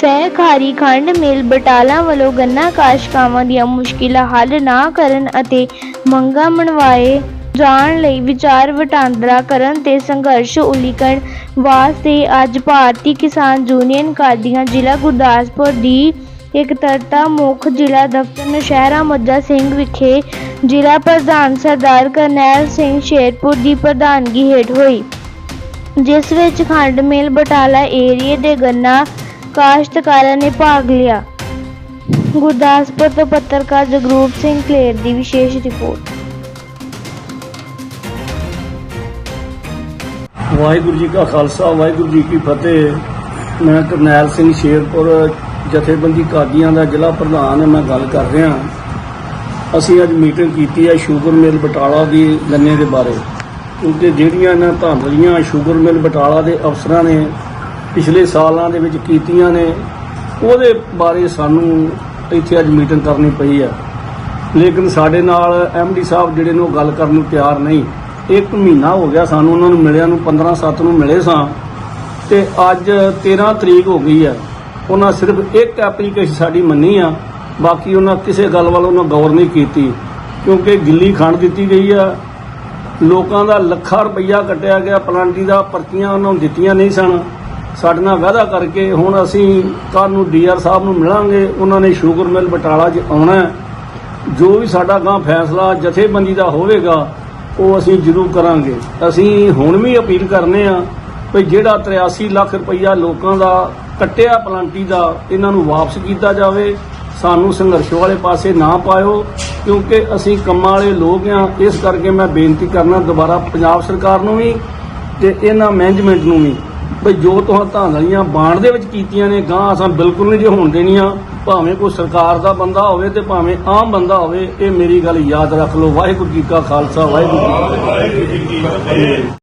ਸਹਿਕਾਰੀ ਖੰਡ ਮਿਲ ਬਟਾਲਾ ਵੱਲੋਂ ਗੰਨਾ ਕਾਸ਼ਕਾਵਾਂ ਦੀਆਂ ਮੁਸ਼ਕਿਲਾਂ ਹੱਲ ਨਾ ਕਰਨ ਅਤੇ ਮੰਗਾਂ ਮਨਵਾਏ ਜਾਣ ਲਈ ਵਿਚਾਰ ਵਟਾਂਦਰਾ ਕਰਨ ਤੇ ਸੰਘਰਸ਼ ਉਲੀਕਣ ਵਾਸਤੇ ਅੱਜ ਭਾਰਤੀ ਕਿਸਾਨ ਯੂਨੀਅਨ ਕਾਦੀਆਂ ਜ਼ਿਲ੍ਹਾ ਗੁਰਦਾਸਪੁਰ ਦੀ ਇਕੱਤਰਤਾ ਮੁੱਖ ਜ਼ਿਲ੍ਹਾ ਦਫ਼ਤਰ ਨੌਸ਼ਹਿਰਾ ਮੱਜਾ ਸਿੰਘ ਵਿਖੇ ਜ਼ਿਲ੍ਹਾ ਪ੍ਰਧਾਨ ਸਰਦਾਰ ਕਰਨੈਲ ਸਿੰਘ ਸ਼ੇਰਪੁਰ ਦੀ ਪ੍ਰਧਾਨਗੀ ਹੇਠ ਹੋਈ, ਜਿਸ ਵਿੱਚ ਖੰਡ ਮਿਲ ਬਟਾਲਾ ਏਰੀਏ ਦੇ ਗੰਨਾ ਕਾਸ਼ਤਕਾਰਾਂ ਨੇ ਭਾਗ ਲਿਆ। ਗੁਰਦਾਸਪੁਰ ਤੋਂ ਪੱਤਰਕਾਰ ਜਗਰੂਪ ਸਿੰਘ ਕਲੇਰ ਦੀ ਵਿਸ਼ੇਸ਼ ਰਿਪੋਰਟ। ਵਾਹਿਗੁਰੂ ਜੀ ਕਾ ਖਾਲਸਾ, ਵਾਹਿਗੁਰੂ ਜੀ ਕੀ ਫਤਿਹ। ਮੈਂ ਕਰਨੈਲ ਸਿੰਘ ਸ਼ੇਰਪੁਰ, ਜਥੇਬੰਦੀ ਕਾਦੀਆਂ ਦਾ ਜ਼ਿਲ੍ਹਾ ਪ੍ਰਧਾਨ, ਮੈਂ ਗੱਲ ਕਰ ਰਿਹਾ ਅਸੀਂ ਅੱਜ ਮੀਟਿੰਗ ਕੀਤੀ ਹੈ ਸ਼ੂਗਰ ਮਿਲ ਬਟਾਲਾ ਦੀ ਗੰਨੇ ਦੇ ਬਾਰੇ। ਕਿਉਂਕਿ ਜਿਹੜੀਆਂ ਇਹਨਾਂ ਧਾਂਦਲੀਆਂ ਸ਼ੂਗਰ ਮਿਲ ਬਟਾਲਾ ਦੇ ਅਫਸਰਾਂ ਨੇ ਪਿਛਲੇ ਸਾਲਾਂ ਦੇ ਵਿੱਚ ਕੀਤੀਆਂ ਨੇ, ਉਹਦੇ ਬਾਰੇ ਸਾਨੂੰ ਇੱਥੇ ਅੱਜ ਮੀਟਿੰਗ ਕਰਨੀ ਪਈ ਆ। ਲੇਕਿਨ ਸਾਡੇ ਨਾਲ ਐਮਡੀ ਸਾਹਿਬ ਜਿਹੜੇ ਨੇ ਉਹ ਗੱਲ ਕਰਨ ਨੂੰ ਤਿਆਰ ਨਹੀਂ। ਇੱਕ ਮਹੀਨਾ ਹੋ ਗਿਆ ਸਾਨੂੰ ਉਹਨਾਂ ਨੂੰ ਮਿਲਿਆ ਨੂੰ 15 7 ਨੂੰ ਮਿਲੇ ਸਾਂ। ਤੇ ਅੱਜ 13 ਤਰੀਕ ਹੋ ਗਈ ਹੈ ਉਹਨਾਂ ਸਿਰਫ ਇੱਕ ਐਪਲੀਕੇਸ਼ਨ ਸਾਡੀ ਮੰਨੀ ਆ, ਬਾਕੀ ਉਹਨਾਂ ਕਿਸੇ ਗੱਲ ਵੱਲ ਉਹਨਾਂ ਗੌਰ ਨਹੀਂ ਕੀਤੀ। ਕਿਉਂਕਿ ਗਿੱਲੀ ਖੰਡ ਦਿੱਤੀ ਗਈ ਆ। ਲੋਕਾਂ ਦਾ ਲੱਖਾਂ ਰੁਪਈਆ ਕੱਟਿਆ ਗਿਆ, ਪਲਾਂਟੀ ਦਾ ਪਰਚੀਆਂ ਉਹਨਾਂ ਨੂੰ ਦਿੱਤੀਆਂ ਨਹੀਂ ਸਨ। ਸਾਡੇ ਨਾਲ ਵਾਅਦਾ ਕਰਕੇ ਹੁਣ ਅਸੀਂ ਕੱਲ੍ਹ ਨੂੰ ਡੀਆਰ ਸਾਹਿਬ ਨੂੰ ਮਿਲਾਂਗੇ। ਉਹਨਾਂ ਨੇ ਸ਼ੂਗਰ ਮਿਲ ਬਟਾਲਾ 'ਚ ਆਉਣਾ ਜੋ ਵੀ ਸਾਡਾ ਗਾਂ ਫੈਸਲਾ ਜਥੇਬੰਦੀ ਦਾ ਹੋਵੇਗਾ, ਉਹ ਅਸੀਂ ਜ਼ਰੂਰ ਕਰਾਂਗੇ। ਅਸੀਂ ਹੁਣ ਵੀ ਅਪੀਲ ਕਰਨੇ ਆ ਵੀ ਜਿਹੜਾ 83 ਲੱਖ ਰੁਪਈਆ ਲੋਕਾਂ ਦਾ ਕੱਟਿਆ ਪਲਾਂਟੀ ਦਾ ਇਹਨਾਂ ਨੂੰ ਵਾਪਸ ਕੀਤਾ ਜਾਵੇ, ਸਾਨੂੰ ਸੰਘਰਸ਼ ਵਾਲੇ ਪਾਸੇ ਨਾ ਪਾਇਓ, ਕਿਉਂਕਿ ਅਸੀਂ ਕੰਮਾਂ ਵਾਲੇ ਲੋਕ ਆ। ਇਸ ਕਰਕੇ ਮੈਂ ਬੇਨਤੀ ਕਰਨਾ ਦੁਬਾਰਾ ਪੰਜਾਬ ਸਰਕਾਰ ਨੂੰ ਵੀ ਤੇ ਇਹਨਾਂ ਮੈਨੇਜਮੈਂਟ ਨੂੰ ਵੀ। ਵੀ ਜੋ ਤੁਹਾਂ ਧਾਂਦਲੀਆਂ ਬਾਣ ਦੇ ਵਿੱਚ ਕੀਤੀਆਂ ਨੇ ਗਾਂ ਅਸਾਂ ਬਿਲਕੁਲ ਨਹੀਂ ਜੇ ਹੋਣ ਦੇਣੀਆਂ। ਭਾਵੇਂ ਕੋਈ ਸਰਕਾਰ ਦਾ ਬੰਦਾ ਹੋਵੇ ਤੇ ਭਾਵੇਂ ਆਮ ਬੰਦਾ ਹੋਵੇ, ਇਹ ਮੇਰੀ ਗੱਲ ਯਾਦ ਰੱਖ ਲਓ। ਵਾਹਿਗੁਰੂ ਜੀ ਕਾ ਖਾਲਸਾ, ਵਾਹਿਗੁਰੂ ਜੀ ਕੀ ਫਤਿਹ।